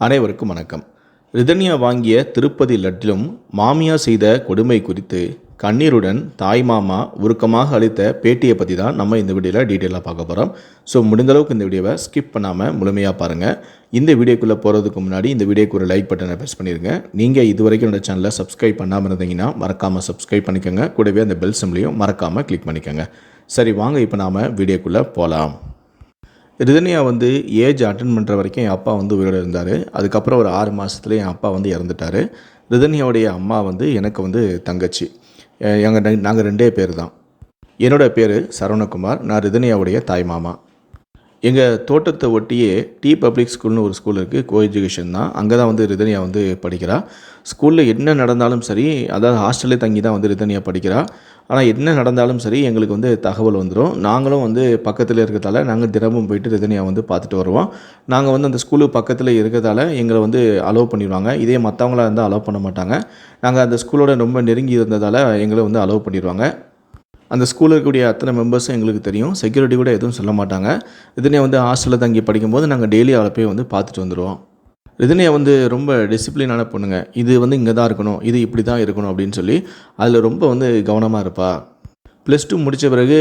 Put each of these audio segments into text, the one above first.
அனைவருக்கும் வணக்கம். ரிதன்யா வாங்கிய திருப்பதி லட்டிலும் மாமியா செய்த கொடுமை குறித்து கண்ணீருடன் தாய் மாமா உருக்கமாக அளித்த பேட்டியை பற்றி தான் நம்ம இந்த வீடியோவில் டீட்டெயிலாக பார்க்க போகிறோம் ஸோ முடிந்தளவுக்கு இந்த வீடியோவை ஸ்கிப் பண்ணாமல் முழுமையாக பாருங்கள் இந்த வீடியோக்குள்ளே போகிறதுக்கு முன்னாடி இந்த வீடியோக்கு ஒரு லைக் பட்டனை ப்ரெஸ் பண்ணிடுங்க நீங்கள் இது வரைக்கும் என்னோட சேனலை சப்ஸ்கிரைப் பண்ணாமல் இருந்தீங்கன்னா மறக்காமல் சப்ஸ்கிரைப் பண்ணிக்கோங்க. கூடவே அந்த பெல் சிம்லையும் மறக்காமல் கிளிக் பண்ணிக்கோங்க. சரி வாங்க இப்போ நாம் வீடியோக்குள்ளே போகலாம் ரிதன்யா வந்து ஏஜ் அட்டன் பண்ணுற வரைக்கும் என் அப்பா வந்து உயிரோடு இருந்தார். அதுக்கப்புறம் ஒரு ஆறு மாதத்துல என் அப்பா வந்து இறந்துட்டார். ரிதன்யாவுடைய அம்மா வந்து எனக்கு வந்து தங்கச்சி. எங்கள் நாங்கள் ரெண்டே பேர் தான் என்னோடய பேர் சரவணகுமார் நான் ரிதனியாவுடைய தாய் மாமா. எங்கள் தோட்டத்தை ஒட்டியே டி பப்ளிக் ஸ்கூல்னு ஒரு ஸ்கூல் இருக்குது கோ எஜுகேஷன் தான். அங்கே தான் வந்து ரிதனியா வந்து படிக்கிறா. ஸ்கூலில் என்ன நடந்தாலும் சரி அதாவது ஹாஸ்டல்லே தங்கி தான் வந்து ரிதனியா படிக்கிறா. ஆனால் என்ன நடந்தாலும் சரி எங்களுக்கு வந்து தகவல் வந்துடும் நாங்களும் வந்து பக்கத்தில் இருக்கிறதால நாங்கள் தினமும் போயிட்டு ரிதனியாக வந்து பார்த்துட்டு வருவோம். நாங்கள் வந்து அந்த ஸ்கூலு பக்கத்தில் இருக்கிறதால எங்களை வந்து அலோவ் பண்ணிடுவாங்க இதே மற்றவங்களாக இருந்தால் அலோவ் பண்ண மாட்டாங்க. நாங்கள் அந்த ஸ்கூலோட ரொம்ப நெருங்கி இருந்ததால் எங்களை வந்து அலோவ் பண்ணிடுவாங்க அந்த ஸ்கூலில் இருக்கக்கூடிய அத்தனை மெம்பர்ஸும் எங்களுக்கு தெரியும். செக்யூரிட்டி கூட எதுவும் சொல்ல மாட்டாங்க. ரிதன்யா வந்து ஹாஸ்டலில் தங்கி படிக்கும்போது நாங்கள் டெய்லி அவளை போய் வந்து பார்த்துட்டு வந்துடுவோம் ரிதன்யா வந்து ரொம்ப டிசிப்ளினான பொண்ணுங்க. இது வந்து இங்கே தான் இருக்கணும். இது இப்படி தான் இருக்கணும் அப்படின்னு சொல்லி அதில் ரொம்ப வந்து கவனமாக இருப்பா. ப்ளஸ் டூ முடித்த பிறகு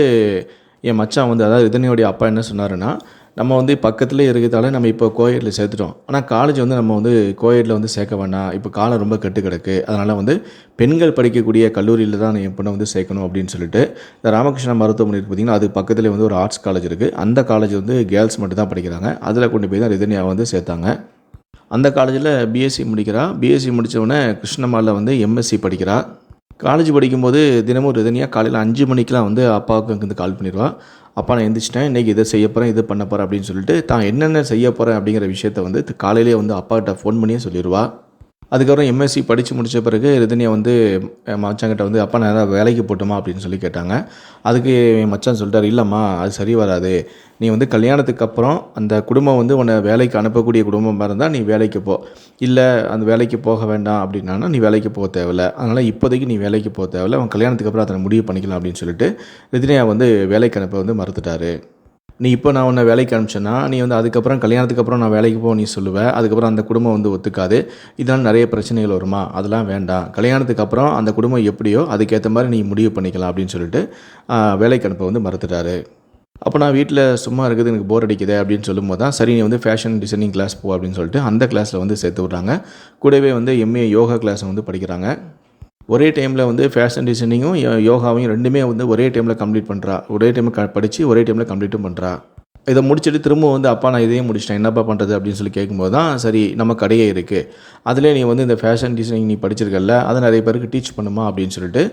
என் மச்சான் வந்து அதாவது ரிதன்யாவுடைய அப்பா என்ன சொன்னாருன்னா நம்ம வந்து பக்கத்துலேயே இருக்கிறதால நம்ம இப்போ கோயடில் சேர்த்துட்டோம். ஆனால் காலேஜ் வந்து நம்ம வந்து கோயடில் வந்து சேர்க்க வேண்டாம் இப்போ காலம் ரொம்ப கெட்டு கிடக்கு. அதனால் வந்து பெண்கள் படிக்கக்கூடிய கல்லூரியில் தான் என் பொண்ணை வந்து சேர்க்கணும் அப்படின்னு சொல்லிட்டு இந்த ராமகிருஷ்ணா மருத்துவமனை இருக்குது பார்த்திங்கன்னா அது பக்கத்தில் வந்து ஒரு ஆர்ட்ஸ் காலேஜ் இருக்குது அந்த காலேஜ் வந்து கேர்ள்ஸ் மட்டும் தான் படிக்கிறாங்க. அதில் கொண்டு போய் தான் ரிதன்யா வந்து சேர்த்தாங்க. அந்த காலேஜில் பிஎஸ்சி முடிக்கிறா. பிஎஸ்சி முடித்தவுடனே கிருஷ்ணமாலில் வந்து எம்எஸ்சி படிக்கிறா. காலேஜ் படிக்கும்போது தினமும் ரிதனியாக காலையில் அஞ்சு மணிக்கெலாம் வந்து அப்பாவுக்கு அங்கேருந்து கால் பண்ணிடுவா. அப்பா நான் எழுந்திரிச்சிட்டேன் இன்றைக்கி இதை செய்ய போகிறேன் இது பண்ண போகிறேன் அப்படின்னு சொல்லிட்டு தான் என்னென்ன செய்ய போகிறேன் அப்படிங்கிற விஷயத்த வந்து காலையிலேயே வந்து அப்பாக்கிட்ட ஃபோன் பண்ணியே சொல்லிடுவா. அதுக்கப்புறம் எம்எஸ்சி படித்து முடித்த பிறகு ரிதன்யா வந்து என் மச்சாங்கிட்ட வந்து அப்பா நான் ஏதாவது வேலைக்கு போட்டுமா? அப்படின்னு சொல்லி கேட்டாங்க. அதுக்கு என் மச்சான் சொல்லிட்டார் இல்லைம்மா அது சரி வராது. நீ வந்து கல்யாணத்துக்கு அப்புறம் அந்த குடும்பம் வந்து உன்னை வேலைக்கு அனுப்பக்கூடிய குடும்பமாக இருந்தால் நீ வேலைக்கு போ. இல்லை அந்த வேலைக்கு போக வேண்டாம் அப்படின்னா நீ வேலைக்கு போக தேவையில்ல. அதனால் இப்போதைக்கு நீ வேலைக்கு போக தேவையில்லை. அவன் கல்யாணத்துக்கு அப்புறம் அதை முடிவு பண்ணிக்கலாம் அப்படின்னு சொல்லிட்டு ரிதன்யா வந்து வேலைக்கு அனுப்ப வந்து மறுத்துட்டாரு. நீ இப்போ நான் உன்னை வேலைக்கு அனுப்பிச்சேன்னா நீ வந்து அதுக்கப்புறம் கல்யாணத்துக்கு அப்புறம் நான் வேலைக்கு போக நீ சொல்லுவேன் அதுக்கப்புறம் அந்த குடும்பம் வந்து ஒத்துக்காது. இதனால் நிறைய பிரச்சனைகள் வருமா? அதெல்லாம் வேண்டாம். கல்யாணத்துக்கு அப்புறம் அந்த குடும்பம் எப்படியோ அதுக்கேற்ற மாதிரி நீ முடிவு பண்ணிக்கலாம் அப்படின்னு சொல்லிட்டு வேலைக்கு அனுப்ப வந்து மறுத்துட்டாரு. அப்போ நான் வீட்டில் சும்மா இருக்குது எனக்கு போர் அடிக்குது அப்படின்னு சொல்லும்போது தான் சரி நீ வந்து ஃபேஷன் டிசைனிங் கிளாஸ் போ அப்படின்னு சொல்லிட்டு அந்த கிளாஸில் வந்து சேர்த்து விட்றாங்க. கூடவே வந்து எம்ஏ யோகா கிளாஸை வந்து படிக்கிறாங்க. ஒரே டைமில் வந்து ஃபேஷன் டிசைனிங்கும் யோகாவையும் ரெண்டுமே வந்து ஒரே டைமில் கம்ப்ளீட் பண்ணுறா ஒரே டைமில் க படித்து ஒரே டைமில் கம்ப்ளீட்டும் பண்ணுறா இதை முடிச்சுட்டு திரும்ப வந்து அப்பா நான் இதையும் முடிச்சிட்டேன். என்னப்பா பண்ணுறது அப்படின்னு சொல்லி கேட்கும்போது தான் சரி நம்ம கடையே இருக்குது அதிலே நீ வந்து இந்த ஃபேஷன் டிசைனிங் நீ படிச்சிருக்கல அதை நிறைய பேருக்கு டீச் பண்ணுமா? அப்படின்னு சொல்லிட்டு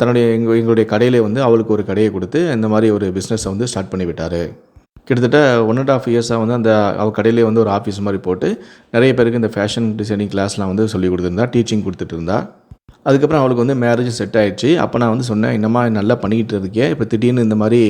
தன்னுடைய எங்கள் எங்களுடைய கடையிலே வந்து அவளுக்கு ஒரு கடையை கொடுத்து இந்த மாதிரி ஒரு பிஸ்னஸை வந்து ஸ்டார்ட் பண்ணிவிட்டார் கிட்டத்தட்ட ஒன் அண்ட் ஆஃப் இயர்ஸாக வந்து அந்த அவள் கடையிலே வந்து ஒரு ஆஃபீஸ் மாதிரி போட்டு நிறைய பேருக்கு இந்த ஃபேஷன் டிசைனிங் கிளாஸ்லாம் வந்து சொல்லி கொடுத்துருந்தா டீச்சிங் கொடுத்துட்டு இருந்தா. அதுக்கப்புறம் அவளுக்கு வந்து மேரேஜ் செட் ஆயிடுச்சு. அப்போ நான் வந்து சொன்னேன் என்னம்மா நல்லா பண்ணிக்கிட்டு இருக்கே இப்போ திடீர்னு இந்த மாதிரி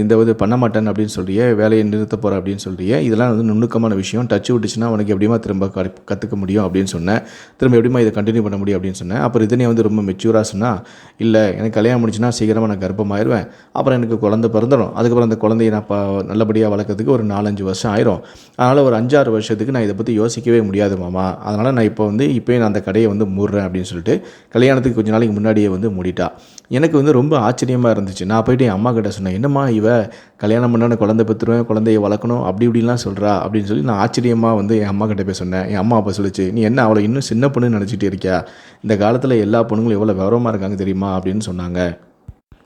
இந்த இது பண்ண மாட்டேன் அப்படின்னு சொல்கிறிய வேலையை நிறுத்த போகிறேன் அப்படின்னு சொல்கிறிய இதெல்லாம் வந்து நுணுக்கமான விஷயம். டச் விட்டுச்சுன்னா உனக்கு எப்படிமா திரும்ப கற்றுக்க முடியும் அப்படின்னு சொன்னேன். திரும்ப எப்படிமா இதை கண்டினியூ பண்ண முடியும் அப்படின்னு சொன்னேன். அப்புறம் இதனே வந்து ரொம்ப மெச்சூராக சொன்னால் இல்லை எனக்கு கல்யாணம் முடிச்சுன்னா சீக்கிரமாக நான் கர்ப்பமாயிருவேன். அப்புறம் எனக்கு குழந்தை பிறந்துடும். அதுக்கப்புறம் அந்த குழந்தைய நான் நல்லபடியாக வளர்க்கறதுக்கு ஒரு நாலஞ்சு வருஷம் ஆயிரும். அதனால் ஒரு அஞ்சாறு வருஷத்துக்கு நான் இதை பற்றி யோசிக்கவே முடியாது மாமா. அதனால் நான் இப்போ வந்து இப்போயே நான் அந்த கடையை வந்து மூடுறேன் அப்படின்னு சொல்லிட்டு கல்யாணத்துக்கு கொஞ்ச நாளைக்கு முன்னாடியே வந்து மூடிட்டா. எனக்கு வந்து ரொம்ப ஆச்சரியமாக இருந்துச்சு. நான் போய்ட்டு என் அம்மா கிட்ட சொன்னேன் என்னம்மா இவ கல்யாணம் பண்ணான குழந்தை பெற்றுருவேன் குழந்தைய வளர்க்கணும் அப்படி இப்படிலாம் சொல்கிறா அப்படின்னு சொல்லி நான் ஆச்சரியமாக வந்து என் அம்மா கிட்ட போய் சொன்னேன். என் அம்மா அப்போ சொல்லிச்சு நீ என்ன அவளை இன்னும் சின்ன பொண்ணுன்னு நினச்சிட்டு இருக்கியா? இந்த காலத்தில் எல்லா பொண்ணுங்களும் எவ்வளோ விவரமாக இருக்காங்க தெரியுமா? அப்படின்னு சொன்னாங்க.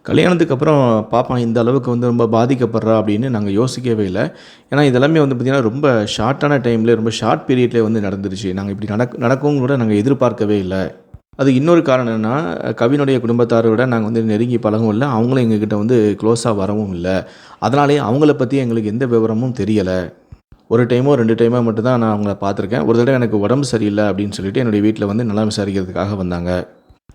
கல்யாணத்துக்கு அப்புறம் பாப்பா இந்த அளவுக்கு வந்து ரொம்ப பாதிக்கப்படுறா அப்படின்னு நாங்கள் யோசிக்கவே இல்லை. ஏன்னா இதெல்லாமே வந்து பார்த்திங்கன்னா ரொம்ப ஷார்ட்டான டைமில் ரொம்ப ஷார்ட் பீரியட்லேயே வந்து நடந்துருச்சு. நாங்கள் இப்படி நடக் நடக்கவும் கூட நாங்கள் எதிர்பார்க்கவே இல்லை. அது இன்னொரு காரணம் என்னென்னா கவினுடைய குடும்பத்தாரோட நாங்கள் வந்து நெருங்கி பழகவும் இல்லை. அவங்களும் எங்ககிட்ட வந்து க்ளோஸாக வரவும் இல்லை. அதனாலேயே அவங்கள பற்றி எங்களுக்கு எந்த விவரமும் தெரியலை. ஒரு டைமோ ரெண்டு டைமோ மட்டும்தான் நான் அவங்கள பார்த்துருக்கேன். ஒரு தடவை எனக்கு உடம்பு சரியில்லை அப்படின்னு சொல்லிட்டு என்னுடைய வீட்டில் வந்து நலம் விசாரிக்கிறதுக்காக வந்தாங்க.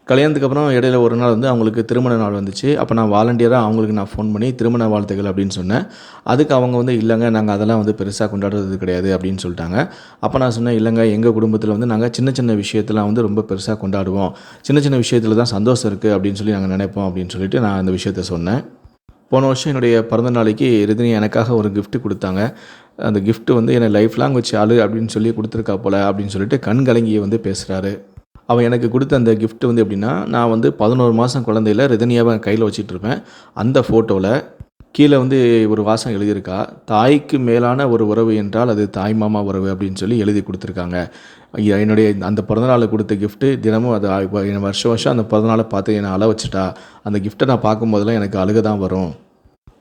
கல்யாணத்துக்கு அப்புறம் இடையில ஒரு நாள் வந்து அவங்களுக்கு திருமண நாள் வந்துச்சு. அப்போ நான் வாலண்டியராக அவங்களுக்கு நான் ஃபோன் பண்ணி திருமண வாழ்த்துக்கள் அப்படின்னு சொன்னேன். அதுக்கு அவங்க வந்து இல்லைங்க நாங்கள் அதெல்லாம் வந்து பெருசாக கொண்டாடுறது கிடையாது அப்படின்னு சொல்லிட்டாங்க. அப்போ நான் சொன்னேன் இல்லைங்க எங்கள் குடும்பத்தில் வந்து நாங்கள் சின்ன சின்ன விஷயத்தெல்லாம் வந்து ரொம்ப பெருசாக கொண்டாடுவோம். சின்ன சின்ன விஷயத்தில் தான் சந்தோஷம் இருக்குது அப்படின்னு சொல்லி நாங்கள் நினைப்போம் அப்படின்னு சொல்லிட்டு நான் அந்த விஷயத்த சொன்னேன். போன வருஷம் என்னுடைய பிறந்த நாளைக்கு ரிதினி எனக்காக ஒரு கிஃப்ட் கொடுத்தாங்க. அந்த கிஃப்ட் வந்து என்னை லைஃப் லாங் வச்சு ஆளு அப்படின்னு சொல்லி கொடுத்துருக்கா போல அப்படின்னு சொல்லிட்டு கண் கலங்கியை வந்து பேசுகிறாரு அவன் எனக்கு கொடுத்த அந்த கிஃப்ட் வந்து எப்படின்னா நான் வந்து பதினோரு மாதம் குழந்தையில ரிதனியாவை கையில் வச்சிட்டு இருப்பேன் அந்த ஃபோட்டோவில் கீழே வந்து ஒரு வாசம் எழுதியிருக்கா தாய்க்கு மேலான ஒரு உறவு என்றால் அது தாய் மாமா உறவு அப்படின்னு சொல்லி எழுதி கொடுத்துருக்காங்க. என்னுடைய அந்த பிறந்தநாளை கொடுத்த கிஃப்ட்டு தினமும் அது வருஷம் வருஷம் அந்த பிறந்தநாளை பார்த்து என்னை அழ வச்சுட்டா. அந்த கிஃப்ட்டை நான் பார்க்கும்போதெல்லாம் எனக்கு அழுக தான் வரும்.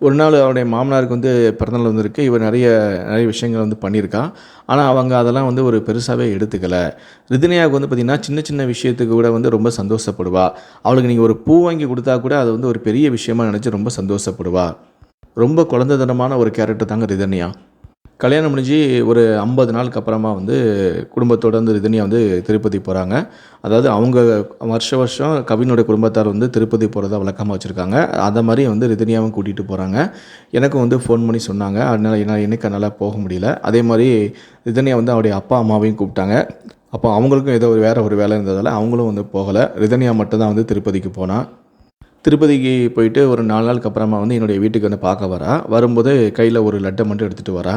ஒரு நாள் அவருடைய மாமனாருக்கு வந்து பிறந்தநாள் வந்திருக்கு. இவர் நிறைய நிறைய விஷயங்கள் வந்து பண்ணியிருக்கா. ஆனால் அவங்க அதெல்லாம் வந்து ஒரு பெருசாகவே எடுத்துக்கலை. ரிதினியாவுக்கு வந்து பார்த்திங்கன்னா சின்ன சின்ன விஷயத்துக்கு கூட வந்து ரொம்ப சந்தோஷப்படுவா. அவளுக்கு நீங்கள் ஒரு பூ வாங்கி கொடுத்தா கூட அது வந்து ஒரு பெரிய விஷயமா நினச்சி ரொம்ப சந்தோஷப்படுவா. ரொம்ப குழந்தைதனமான ஒரு கேரக்டர் தாங்க ரிதன்யா. கல்யாணம் முடிஞ்சு ஒரு ஐம்பது நாளுக்கு அப்புறமா வந்து குடும்பத்தோட வந்து ரிதினியா வந்து திருப்பதி போகிறாங்க அதாவது அவங்க வருஷ வருஷம் கவினோட குடும்பத்தார் வந்து திருப்பதி போகிறதா வழக்கமாக வச்சுருக்காங்க. அந்த மாதிரி வந்து ரிதினியாவும் கூட்டிகிட்டு போகிறாங்க எனக்கும் வந்து ஃபோன் பண்ணி சொன்னாங்க. அதனால் என்னால் எனக்கு என்னால் போக முடியல. அதே மாதிரி ரிதனியா வந்து அவருடைய அப்பா அம்மாவையும் கூப்பிட்டாங்க. அப்போ அவங்களுக்கும் ஏதோ ஒரு வேறு ஒரு வேலை இருந்ததால் அவங்களும் வந்து போகலை. ரிதனியா மட்டும்தான் வந்து திருப்பதிக்கு போனால் திருப்பதிக்கு போயிட்டு ஒரு நாலு நாளுக்கு அப்புறமா வந்து என்னுடைய வீட்டுக்கு வந்து பார்க்க வரா. வரும்போது கையில் ஒரு லட்டை மட்டும் எடுத்துகிட்டு வரா.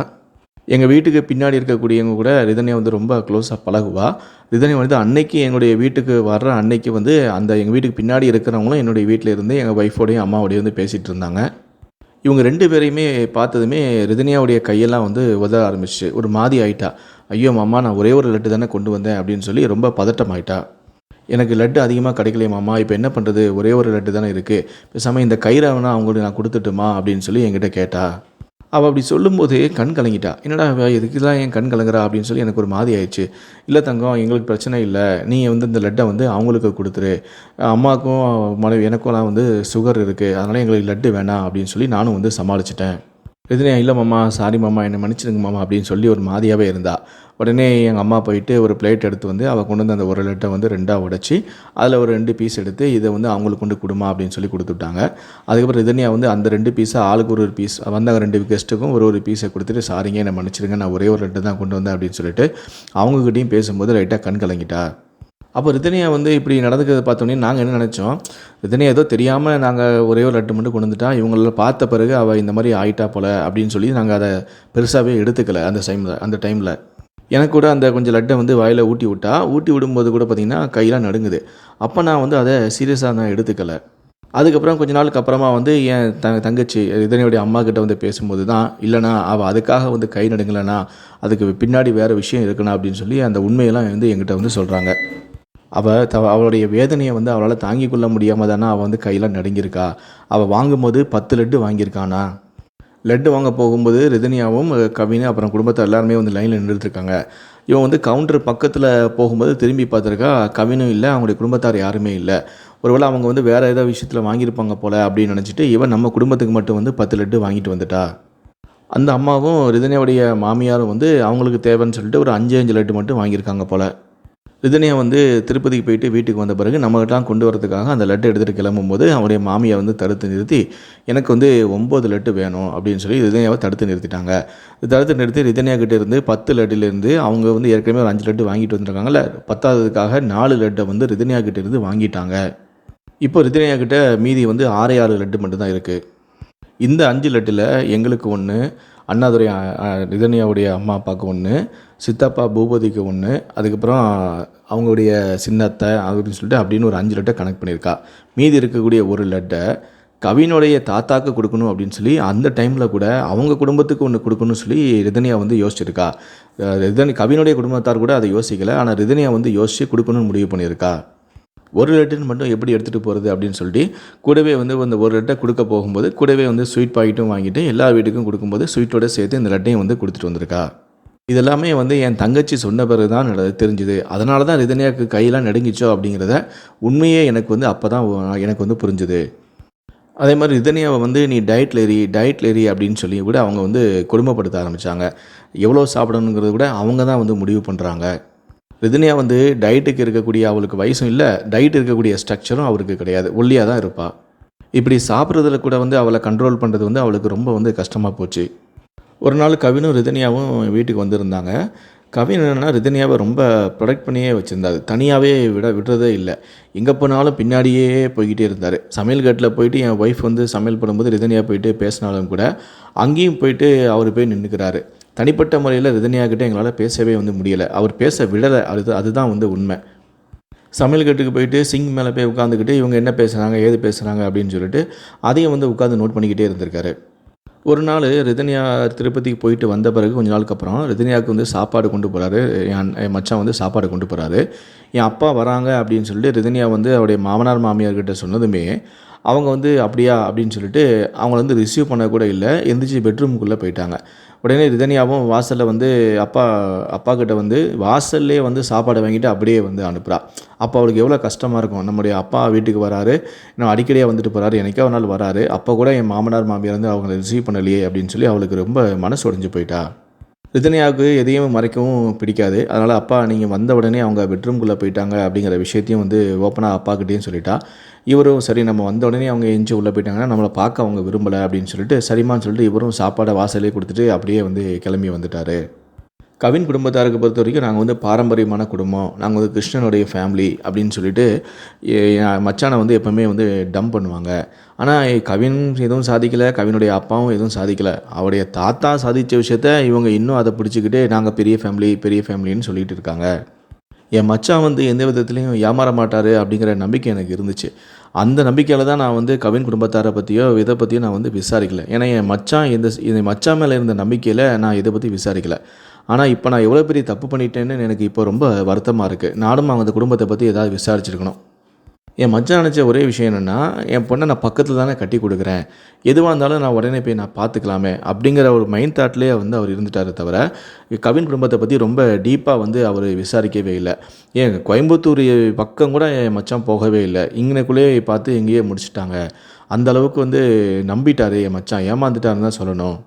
எங்கள் வீட்டுக்கு பின்னாடி இருக்கக்கூடியவங்க கூட ரிதன்யா வந்து ரொம்ப க்ளோஸாக பழகுவா. ரிதன்யா வந்து அன்னைக்கு என்னுடைய வீட்டுக்கு வர்ற அன்னைக்கு வந்து அந்த எங்கள் வீட்டுக்கு பின்னாடி இருக்கிறவங்களும் என்னுடைய வீட்டில் இருந்து எங்கள் ஒய்ஃபோடையும் அம்மாவோடையும் வந்து பேசிகிட்டு இருந்தாங்க. இவங்க ரெண்டு பேரையுமே பார்த்ததுமே ரிதனியாவுடைய கையெல்லாம் வந்து உதற ஆரம்பிச்சு ஒரு மாதிரி ஆயிட்டா. ஐயோ மாமா நான் ஒரே ஒரு லட்டு தானே கொண்டு வந்தேன் அப்படின்னு சொல்லி ரொம்ப பதட்டம் ஆயிட்டா. எனக்கு லட்டு அதிகமாக கிடைக்கலையே மாமா இப்போ என்ன பண்ணுறது ஒரே ஒரு லட்டு தானே இருக்குது பேசாமல் இந்த கயிறை வேணா அவங்களுக்கு நான் கொடுத்துட்டுமா? அப்படின்னு சொல்லி என்கிட்ட கேட்டா. அவள் அப்படி சொல்லும்போது கண் கலங்கிட்டா. என்னடா எதுக்கு தான் ஏன் கண் கலங்குறா? அப்படின்னு சொல்லி எனக்கு ஒரு மாதிரி ஆயிடுச்சு. இல்லை தங்கம் எங்களுக்கு பிரச்சனை இல்லை. நீ வந்து இந்த லட்டை வந்து அவங்களுக்கு கொடுத்துரு. அம்மாவுக்கும் மனைவி எனக்கும்லாம் வந்து சுகர் இருக்குது அதனால் எங்களுக்கு லட்டு வேணாம். அப்படின்னு சொல்லி நானும் வந்து சமாளிச்சிட்டேன். எதுனே இல்லை மாமா சாரி மாமா என்னை மன்னிச்சிடுங்க மாமா அப்படின்னு சொல்லி ஒரு மாதிரியாகவே இருந்தா. உடனே எங்கள் அம்மா போயிட்டு ஒரு பிளேட் எடுத்து வந்து அவள் கொண்டு வந்து அந்த ஒரு லட்டை வந்து ரெண்டாக உடைச்சி அதில் ஒரு ரெண்டு பீஸ் எடுத்து இதை வந்து அவங்களுக்கு கொண்டு கொடுமா அப்படின்னு சொல்லி கொடுத்துட்டாங்க அதுக்கப்புறம் ரிதன்யா வந்து அந்த ரெண்டு பீஸை ஆளுக்கு ஒரு ஒரு பீஸ் வந்தாங்க ரெண்டு கெஸ்ட்டுக்கும் ஒரு ஒரு பீஸை கொடுத்துட்டு சாரிங்க என்னை மன்னிச்சிடுங்க நான் ஒரே ஒரு லட்டு தான் கொண்டு வந்தேன் அப்படின்னு சொல்லிட்டு அவங்கக்கிட்டையும் பேசும்போது லைட்டாக கண் கலங்கிட்டா. அப்போ ரிதனியா வந்து இப்படி நடந்துக்கிறத பார்த்தோன்னே நாங்கள் என்ன நினச்சோம்? ரிதனியா ஏதோ தெரியாமல் நாங்கள் ஒரே ஒரு லட்டு மட்டும் கொண்டு வந்துட்டா இவங்கள பார்த்த பிறகு அவள் இந்த மாதிரி ஆயிட்டா போல அப்படின்னு சொல்லி நாங்கள் அதை பெருசாகவே எடுத்துக்கல அந்த டைமில் அந்த டைமில் எனக்கு கூட அந்த கொஞ்சம் லட்டை வந்து வாயில் ஊட்டி விட்டா ஊட்டி விடும்போது கூட பார்த்திங்கன்னா கையெல்லாம் நடுங்குது. அப்போ நான் வந்து அதை சீரியஸாக நான் எடுத்துக்கலை. அதுக்கப்புறம் கொஞ்ச நாளுக்கு அப்புறமா வந்து என் த தங்கச்சி இதனையுடைய அம்மா கிட்ட வந்து பேசும்போது தான் இல்லைனா அவள் அதுக்காக வந்து கை நடுங்கலைனா அதுக்கு பின்னாடி வேறு விஷயம் இருக்குண்ணா அப்படின்னு சொல்லி அந்த உண்மையெல்லாம் வந்து என்கிட்ட வந்து சொல்கிறாங்க அவள் த அவளுடைய வேதனையை வந்து அவளால் தாங்கிக் கொள்ள முடியாமல் தானே அவள் வந்து கையெல்லாம் நடுங்கியிருக்கா. அவள் வாங்கும்போது பத்து லட்டு வாங்கியிருக்கானா? லட்டு வாங்க போகும்போது ரிதனியாவும் கவினு அப்புறம் குடும்பத்தை எல்லாருமே வந்து லைனில் நின்றுட்டுருக்காங்க. இவன் வந்து கவுண்டர் பக்கத்தில் போகும்போது திரும்பி பார்த்துருக்கா கவினும் இல்லை அவங்களுடைய குடும்பத்தார் யாருமே இல்லை. ஒருவேளை அவங்க வந்து வேறு ஏதோ விஷயத்தில் வாங்கியிருப்பாங்க போல அப்படின்னு நினச்சிட்டு இவன் நம்ம குடும்பத்துக்கு மட்டும் வந்து பத்து லட்டு வாங்கிட்டு வந்துட்டா. அந்த அம்மாவும் ரிதனியாவுடைய மாமியாரும் வந்து அவங்களுக்கு தேவைன்னு சொல்லிட்டு ஒரு அஞ்சு அஞ்சு லட்டு மட்டும் வாங்கியிருக்காங்க போல். ரிதனியா வந்து திருப்பதிக்கு போயிட்டு வீட்டுக்கு வந்த பிறகு நம்மகிட்டலாம் கொண்டு வரதுக்காக அந்த லட்டு எடுத்துகிட்டு கிளம்பும்போது அவருடைய மாமியை வந்து தடுத்து நிறுத்தி எனக்கு வந்து ஒம்பது லட்டு வேணும் அப்படின்னு சொல்லி ரிதனியாவை தடுத்து நிறுத்திட்டாங்க. தடுத்து நிறுத்தி ரிதனியா கிட்டே இருந்து பத்து லட்டுலேருந்து அவங்க வந்து ஏற்கனவே ஒரு அஞ்சு லட்டு வாங்கிட்டு வந்துருக்காங்கல்ல பத்தாவதுக்காக நாலு லட்டை வந்து ரிதனியா கிட்டேருந்து வாங்கிட்டாங்க. இப்போ ரிதனியா கிட்ட மீதி வந்து ஆறே ஆறு லட்டு மட்டும்தான் இருக்குது இந்த அஞ்சு லட்டில் எங்களுக்கு ஒன்று அண்ணாதுரை ரிதனியாவுடைய ரிதன்யாவுடைய அம்மா அப்பாவுக்கு ஒன்று சித்தப்பா பூபதிக்கு ஒன்று அதுக்கப்புறம் அவங்களுடைய சின்னத்தை அப்படின்னு சொல்லிட்டு அப்படின்னு ஒரு அஞ்சு லட்டை கனெக்ட் பண்ணியிருக்கா. மீதி இருக்கக்கூடிய ஒரு லட்டை கவினுடைய தாத்தாக்கு கொடுக்கணும் அப்படின்னு சொல்லி அந்த டைமில் கூட அவங்க குடும்பத்துக்கு ஒன்று கொடுக்கணும்னு சொல்லி ரிதனியா வந்து யோசிச்சிருக்கா. ரிதனி கவினுடைய குடும்பத்தார் கூட அதை யோசிக்கலை. ஆனால் ரிதனியா வந்து யோசித்து கொடுக்கணும்னு முடிவு பண்ணியிருக்கா. ஒரு லட்டுன்னு மட்டும் எப்படி எடுத்துகிட்டு போகிறது அப்படின்னு சொல்லிட்டு கூடவே வந்து அந்த ஒரு லட்டை கொடுக்க போகும்போது கூடவே வந்து ஸ்வீட் பாக்கெட்டும் வாங்கிட்டு எல்லா வீட்டுக்கும் கொடுக்கும்போது ஸ்வீட்டோட சேர்த்து இந்த லட்டையும் வந்து கொடுத்துட்டு வந்திருக்கா. இதெல்லாமே வந்து என் தங்கச்சி சொன்ன பிறகு தான் தெரிஞ்சுது. அதனால தான் ரிதனியாவுக்கு கையெல்லாம் நடுங்கிச்சோ அப்படிங்கிறத உண்மையே எனக்கு வந்து அப்போ தான் எனக்கு வந்து புரிஞ்சுது. அதே மாதிரி ரிதனியாவை வந்து நீ டயட்டில் ஏறி டயட்டில் ஏறி அப்படின்னு சொல்லி கூட அவங்க வந்து கொடுமைப்படுத்த ஆரம்பித்தாங்க எவ்வளோ சாப்பிடணுங்கிறது கூட அவங்க தான் வந்து முடிவு பண்ணுறாங்க ரிதனியா வந்து டயட்டுக்கு இருக்கக்கூடிய அவளுக்கு வயசும் இல்லை டயட் இருக்கக்கூடிய ஸ்ட்ரக்சரும் அவருக்கு கிடையாது. ஒல்லியாக தான் இருப்பாள் இப்படி சாப்பிட்றதுல கூட வந்து அவளை கண்ட்ரோல் பண்ணுறது வந்து அவளுக்கு ரொம்ப வந்து கஷ்டமாக போச்சு. ஒரு நாள் கவினும் ரிதனியாவும் வீட்டுக்கு வந்திருந்தாங்க. கவின் என்னென்னா ரிதனியாவை ரொம்ப ப்ரொடெக்ட் பண்ணியே வச்சுருந்தாரு. தனியாகவே விட விடுறதே இல்லை. எங்கே போனாலும் பின்னாடியே போய்கிட்டே இருந்தார். சமையல் கட்டில் போயிட்டு என் ஒய்ஃப் வந்து சமையல் பண்ணும்போது ரிதனியா போயிட்டு பேசினாலும் கூட அங்கேயும் போயிட்டு அவர் போய் நின்றுக்கிறாரு தனிப்பட்ட முறையில் ரிதன்யா எங்களால் பேசவே வந்து முடியலை. அவர் பேச விடலை. அது அதுதான் வந்து உண்மை. சமையல் கட்டுக்கு போயிட்டு சிங் மேலே போய் உட்காந்துக்கிட்டு இவங்க என்ன பேசுகிறாங்க ஏது பேசுகிறாங்க அப்படின்னு சொல்லிட்டு அதையும் வந்து உட்காந்து நோட் பண்ணிக்கிட்டே இருந்திருக்காரு. ஒரு நாள் ரிதன்யா திருப்பதிக்கு போயிட்டு வந்த பிறகு கொஞ்ச நாளுக்கு அப்புறம் ரிதன்யாவுக்கு வந்து சாப்பாடு கொண்டு போகிறாரு என் என் மச்சான் வந்து சாப்பாடு கொண்டு போகிறாரு என் அப்பா வராங்க அப்படின்னு சொல்லிட்டு ரிதன்யா வந்து அவருடைய மாமனார் மாமியார்கிட்ட சொன்னதுமே அவங்க வந்து அப்படியா? அப்படின்னு சொல்லிட்டு அவங்கள வந்து ரிசீவ் பண்ண கூட இல்லை. எந்திரிச்சு பெட்ரூமுக்குள்ளே போயிட்டாங்க. உடனே ரிதன்யாவும் வாசலில் வந்து அப்பா அப்பா கிட்ட வந்து வாசல்லே வந்து சாப்பாடை வாங்கிட்டு அப்படியே வந்து அனுப்புகிறா அப்போ அவளுக்கு எவ்வளோ கஷ்டமாக இருக்கும். நம்முடைய அப்பா வீட்டுக்கு வராரு. இன்னும் அடிக்கடியாக வந்துட்டு போகிறாரு எனக்கே ஒரு நாள் வராரு. அப்போ கூட என் மாமனார் மாமியார் வந்து அவங்கள ரிசீவ் பண்ணலையே அப்படின்னு சொல்லி அவளுக்கு ரொம்ப மனசு உடைஞ்சு போயிட்டா. ரிதன்யாவுக்கு எதையும் மறைக்கவும் பிடிக்காது. அதனால் அப்பா நீங்கள் வந்த உடனே அவங்க பெட்ரூம்குள்ளே போயிட்டாங்க அப்படிங்கிற விஷயத்தையும் வந்து ஓப்பனாக அப்பாக்கிட்டேயும் சொல்லிட்டா. இவரும் சரி நம்ம வந்த உடனே அவங்க எஞ்சி உள்ளே போயிட்டாங்கன்னா நம்மளை பார்க்க அவங்க விரும்பலை அப்படின்னு சொல்லிட்டு சரிமான்னு சொல்லிட்டு இவரும் சாப்பாடை வாசலே கொடுத்துட்டு அப்படியே வந்து கிளம்பி வந்துட்டார். கவின் குடும்பத்தாருக்கு பொறுத்த வரைக்கும் நாங்கள் வந்து பாரம்பரியமான குடும்பம். நாங்கள் வந்து கிருஷ்ணனுடைய ஃபேமிலி அப்படின்னு சொல்லிட்டு எ- என் மச்சானை வந்து எப்போவுமே வந்து டம்ப் பண்ணுவாங்க. ஆனால் கவின் எதுவும் சாதிக்கலை கவினுடைய அப்பாவும் எதுவும் சாதிக்கலை. அவருடைய தாத்தா சாதித்த விஷயத்த இவங்க இன்னும் அதை பிடிச்சிக்கிட்டு நாங்கள் பெரிய ஃபேமிலி பெரிய ஃபேமிலின்னு சொல்லிட்டு இருக்காங்க. என் மச்சான் வந்து எந்த விதத்துலையும் ஏமாற மாட்டார் அப்படிங்கிற நம்பிக்கை எனக்கு இருந்துச்சு. அந்த நம்பிக்கையில் தான் நான் வந்து கவின் குடும்பத்தாரை பற்றியோ இதை பற்றியோ நான் வந்து விசாரிக்கல. ஏன்னா என் மச்சான் இந்த என் மச்சான் மேலே இருந்த நம்பிக்கையில் நான் இதை பற்றி விசாரிக்கலை. ஆனால் இப்போ நான் எவ்வளோ பெரிய தப்பு பண்ணிட்டேன்னு எனக்கு இப்போ ரொம்ப வருத்தமாக இருக்குது நானும் அவங்க அந்த குடும்பத்தை பற்றி ஏதாவது விசாரிச்சிருக்கணும். என் மச்சான் நினச்ச ஒரே விஷயம் என்னென்னா என் பொண்ணை நான் பக்கத்தில் தானே கட்டி கொடுக்குறேன். எதுவாக இருந்தாலும் நான் உடனே போய் நான் பார்த்துக்கலாமே அப்படிங்கிற ஒரு மைண்ட் தாட்லேயே வந்து அவர் இருந்துட்டாரே தவிர கவின் குடும்பத்தை பற்றி ரொம்ப டீப்பாக வந்து அவர் விசாரிக்கவே இல்லை. ஏன் கோயம்புத்தூர் பக்கம் கூட என் மச்சான் போகவே இல்லை. இங்கனக்குள்ளேயே பார்த்து எங்கேயே முடிச்சிட்டாங்க. அந்த அளவுக்கு வந்து நம்பிட்டாரு என் மச்சான். ஏமாந்துட்டாருன்னு தான் சொல்லணும்.